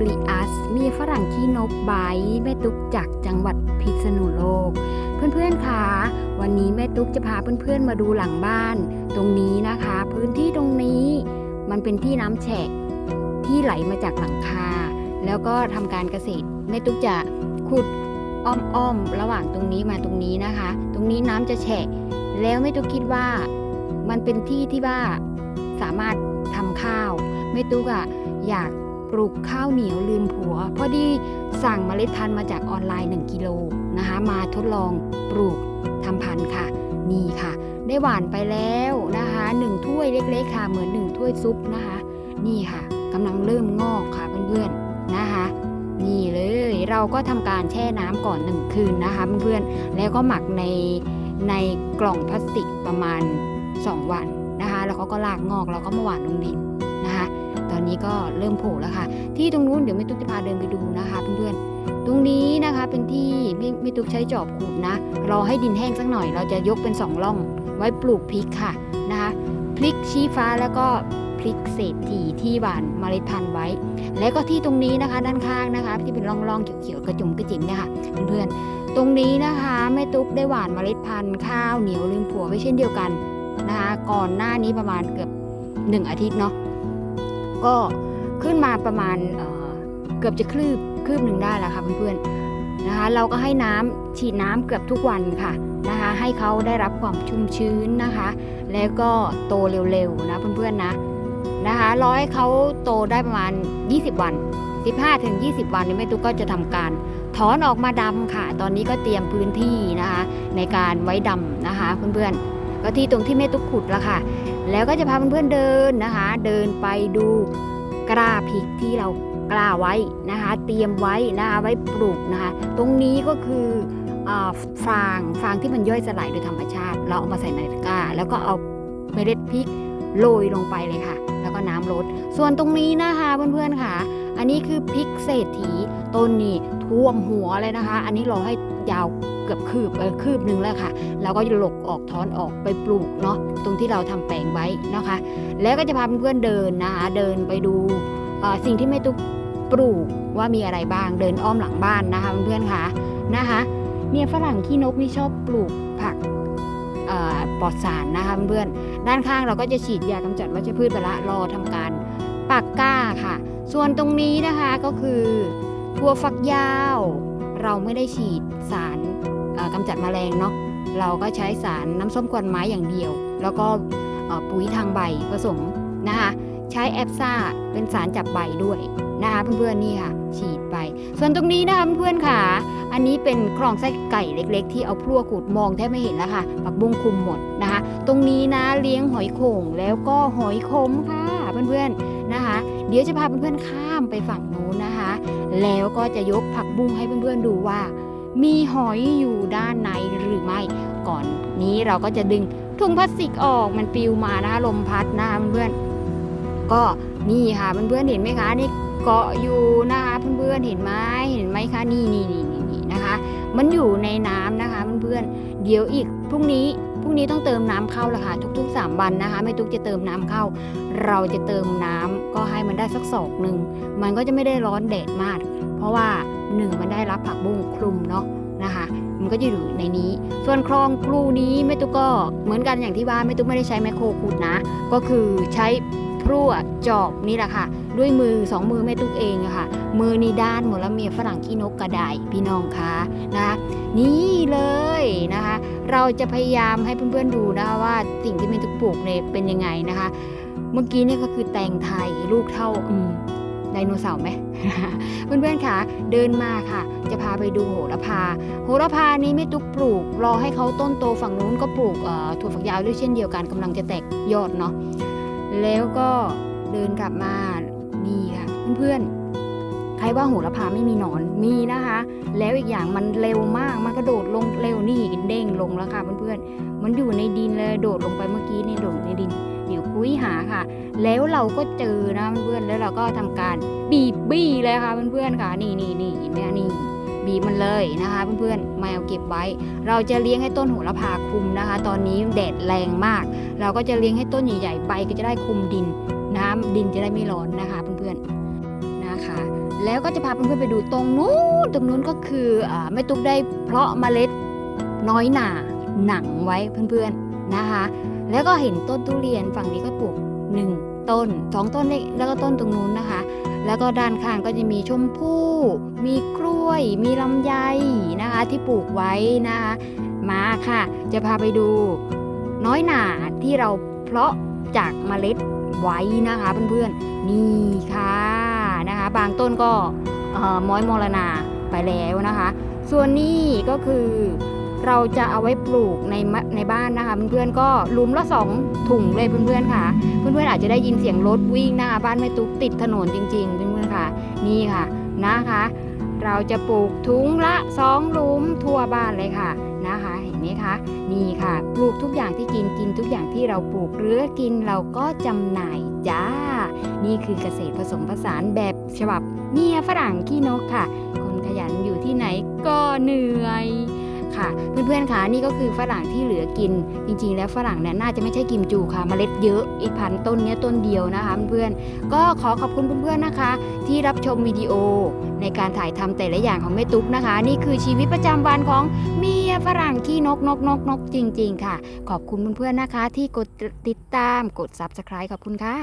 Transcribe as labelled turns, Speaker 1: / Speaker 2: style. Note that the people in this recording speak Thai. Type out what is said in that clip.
Speaker 1: ปลีอัส มีฝรั่งขี้นกไบแม่ตุ๊กจากจังหวัดพิษณุโลก เพื่อนๆคะวันนี้แม่ตุ๊กจะพาเพื่อนๆมาดูหลังบ้าน ตรงนี้นะคะ พื้นที่ตรงนี้มันเป็นที่น้ำแฉะที่ไหลมาจากหลังคา แล้วก็ทำการเกษตรแม่ตุ๊กจะขุดอ้อมๆระหว่างตรงนี้มาตรงนี้นะคะ ตรงนี้น้ำจะแฉะ แล้วแม่ตุ๊กคิดว่ามันเป็นที่ที่ว่าสามารถทำข้าวแม่ตุ๊กอะอยาก ปลูกข้าวเหนียวลืมผัว พอดีสั่งเมล็ดพันธุ์มาจากออนไลน์ 1 กิโลนะคะ มาทดลองปลูกทำพันธุ์ค่ะ นี่ค่ะ ได้หวานไปแล้วนะคะหนึ่งถ้วยเล็กๆค่ะ เหมือนหนึ่งถ้วยซุปนะคะ นี่ค่ะกำลังเริ่มงอกค่ะเพื่อนๆนะคะ นี่เลยเราก็ทำการแช่น้ำก่อนหนึ่งคืนนะคะเพื่อนๆแล้วก็หมักในในกล่องพลาสติกประมาณ 2 วันนะคะ แล้วเขาก็ลากงอกแล้วก็มาหวานลงดิน นี้ก็เริ่มโผล่แล้วค่ะ ที่ตรงนู้นเดี๋ยวแม่ตุ๊กจะพาเดินไปดูนะคะเพื่อนๆ ตรงนี้นะคะเป็นที่ไม่ไม่ตุ๊กใช้จอบขูดนะรอให้ดินแห้งสักหน่อย เราจะยกเป็นสองร่องไว้ปลูกพริกค่ะนะคะพริกชี้ฟ้าแล้วก็พริกเศรษฐีที่หวานเมล็ดพันธุ์ไว้ แล้วก็ที่ตรงนี้นะคะ ด้านข้างนะคะ ที่เป็นร่องๆเขียวๆกระจุมกระจิ๋มเนี่ยค่ะเพื่อนๆตรงนี้นะคะแม่ตุ๊กได้หว่านเมล็ดพันธุ์ข้าวเหนียวลืมผัวไว้เช่นเดียวกันนะคะก่อนหน้านี้ประมาณเกือบหนึ่งอาทิตย์เนาะ ก็ขึ้นมาประมาณเเกือบจะคลืบคืบหนึ่งได้แล้วค่ะเพื่อนๆนะคะ เราก็ให้น้ำฉีดน้ำเกือบทุกวันค่ะนะคะ ให้เขาได้รับความชุ่มชื้นนะคะ แล้วก็โตเร็วๆนะเพื่อนๆนะนะคะรอให้เขาโตได้ประมาณ 20 วัน 15ถึง20 วันนี้แม่ตุ๊กก็จะทำการถอนออกมาดำค่ะ ตอนนี้ก็เตรียมพื้นที่นะคะ ในการไว้ดำนะคะเพื่อนๆก็ที่ตรงที่แม่ตุ๊กขุดแล้วค่ะ แล้วก็จะพาเพื่อนๆเดินนะคะ เดินไปดูกล้าพริกที่เรากล้าไว้นะคะ เตรียมไว้นะคะไว้ปลูกนะคะ ตรงนี้ก็คืออฟางฟางที่มันย่อยสลายโดยธรรมชาติ เราเอามาใส่ในตะกร้า แล้วก็เอาเมล็ดพริก โรยลงไปเลยค่ะ แล้วก็น้ำรดส่วนตรงนี้นะคะเพื่อนๆค่ะ อันนี้คือพริกเศรษฐีต้นนี้ท่วมหัวเลยนะคะ อันนี้รอให้ยาวเกือบคืบเออคืบหนึ่งแล้วค่ะเราก็จะหลกออกถอนออกไปปลูกเนาะตรงที่เราทำแปลงไว้นะคะ แล้วก็จะพาเพื่อนๆเดินนะคะเดินไปดูสิ่งที่แม่ตุ๊กปลูกว่ามีอะไรบ้างเดินอ้อมหลังบ้านนะคะเพื่อนๆค่ะนะคะเนี่ยฝรั่งขี้นกนี่ชอบปลูกผักปลอดสารนะคะเพื่อนๆ ด้านข้างเราก็จะฉีดยากำจัดวัชพืชไปละรอทำการปักก้าค่ะ ส่วนตรงนี้นะคะก็คือถั่วฝักยาว เราไม่ได้ฉีดสารเอ่อกำจัดแมลงเนาะเราก็ใช้สารน้ำส้มควันไม้อย่างเดียว แล้วก็ปุ๋ยทางใบผสมนะคะใช้แอปซ่าเป็นสารจับใบด้วยนะคะเพื่อนๆนี่ค่ะ ฉีดไป ส่วนตรงนี้นะคะเพื่อนๆค่ะ อันนี้เป็นคลองไส้ไก่เล็ก ๆ ที่เอาพลั่วขูดมองแทบไม่เห็นแล้วค่ะปักบุ้งคุมหมดนะคะ ตรงนี้นะเลี้ยงหอยโข่งแล้วก็หอยขมค่ะเพื่อนๆนะคะ เดี๋ยวจะพาเพื่อนๆข้ามไปฝั่งนู้นนะคะ แล้วก็จะยกผักบุ้งให้เพื่อนๆดูว่า มีหอยอยู่ด้านในหรือไม่ ก่อนนี้เราก็จะดึงถุงพลาสติกออกมันปลิวมานะคะลมพัดนะคะเพื่อนๆก็นี่ค่ะเพื่อนๆเห็นไหมคะนี่เกาะอยู่นะคะเพื่อนๆเห็นไหมเห็นไหมคะนี่นี่นี่ มันอยู่ในน้ำนะคะเพื่อนๆเดี๋ยวอีกพรุ่งนี้พรุ่งนี้ต้องเติมน้ำเข้าละค่ะทุก ๆ 3 วันนะคะ ไม่ทุกจะเติมน้ำเข้า เราจะเติมน้ำก็ให้มันได้สักศอกหนึ่งมันก็จะไม่ได้ร้อนแดดมาก เพราะว่าหนึ่งมันได้รับผักบุ้งคลุมเนาะนะคะมันก็จะอยู่ในนี้ ส่วนคลองครูนี้แม่ตุ๊กก็เหมือนกันอย่างที่ว่าแม่ตุ๊กไม่ได้ใช้แมคโครขุดนะ ก็คือใช้ รั่วจอบนี่แหละค่ะ ด้วยมือสองมือแม่ตุ๊กเองอะค่ะ มือนี่ด้านหมดแล้วเมียฝรั่งขี้นกกระไดพี่น้องคะนะคะนี่เลยนะคะ เราจะพยายามให้เพื่อนๆดูนะคะว่าสิ่งที่แม่ตุ๊กปลูกเนี่ยเป็นยังไงนะคะ เมื่อกี้นี่ก็คือแตงไทยลูกเท่าอืมไดโนเสาร์ไหมเพื่อนๆค่ะ เดินมาค่ะ จะพาไปดูโหระพา โหระพานี้ไม่ตุกปลูก รอให้เขาต้นโตฝั่งนู้นก็ปลูกถั่วฝักยาวด้วยเช่นเดียวกันกำลังจะแตกยอดเนาะ แล้วก็เดินกลับมานี่ค่ะเพื่อนๆใครว่าโหระพาไม่มีหนอนมีนะคะ แล้วอีกอย่างมันเร็วมากมันกระโดดลงเร็วนี่เด้งลงแล้วค่ะเพื่อนๆมันอยู่ในดินเลยโดดลงไปเมื่อกี้นี่โดดในดินเดี๋ยวคุยหาค่ะ แล้วเราก็เจอนะเพื่อนๆแล้วเราก็ทำการบีบบี้เลยค่ะเพื่อนๆค่ะ นี่นี่นี่เห็นไหมนี่ีมันเลยนะคะเพื่อนๆมาเอาเก็บไว้ เราจะเลี้ยงให้ต้นโหระพาคุมนะคะ ตอนนี้แดดแรงมาก เราก็จะเลี้ยงให้ต้นใหญ่ๆใบก็จะได้คุมดินน้ำดินจะได้ไม่ร้อนนะคะเพื่อนๆนะคะ แล้วก็จะพาเพื่อนๆไปดูตรงนู้นตรงนู้นก็คืออาแม่ตุ๊กได้เพาะเมล็ดน้อยหนาหนังไว้เพื่อนๆนะคะ แล้วก็เห็นต้นทุเรียนฝั่งนี้ก็ปลูกหนึ่งต้นสองต้นเล็กแล้วก็ต้นตรงนู้นนะคะ แล้วก็ด้านข้างก็จะมีชมพู่ มีกล้วย มีลำไยนะคะที่ปลูกไว้นะคะมาค่ะ จะพาไปดู น้อยหนาที่เราเพาะจากเมล็ดไว้นะคะเพื่อนๆนี่ค่ะนะคะ บางต้นก็ม้อยมรณาไปแล้วนะคะ ส่วนนี้ก็คือ เราจะเอาไว้ปลูกในในบ้านนะคะเพื่อนๆก็ลุมละสองถุงเลยเพื่อนๆค่ะ เพื่อนๆอาจจะได้ยินเสียงรถวิ่งนะคะบ้านแม่ตุ๊กติดถนนจริงๆเพื่อนๆค่ะ นี่ค่ะนะคะ เราจะปลูกถุงละสองลุมทั่วบ้านเลยค่ะนะคะเห็นไหมคะนี่ค่ะ ปลูกทุกอย่างที่กินกินทุกอย่างที่เราปลูกหรือกินเราก็จำหน่ายจ้า นี่คือเกษตรผสมผสานแบบฉบับเมียฝรั่งขี้นกค่ะ คนขยันอยู่ที่ไหนก็เหนื่อย ค่ะ เพื่อนๆค่ะนี่ก็คือฝรั่งที่เหลือกิน จริงๆ แล้วฝรั่งเนี่ยน่าจะไม่ใช่กิมจูค่ะเมล็ดเยอะอีกพันต้นเนี้ยต้นเดียวนะคะเพื่อนๆก็ขอขอบคุณเพื่อนๆนะคะ ที่รับชมวิดีโอในการถ่ายทำแต่ละอย่างของแม่ตุ๊กนะคะ นี่คือชีวิตประจำวันของเมียฝรั่งขี้นกนกนกนกจริง ๆ ค่ะ ขอบคุณเพื่อนๆนะคะ ที่กดติดตามกด subscribe ขอบคุณค่ะ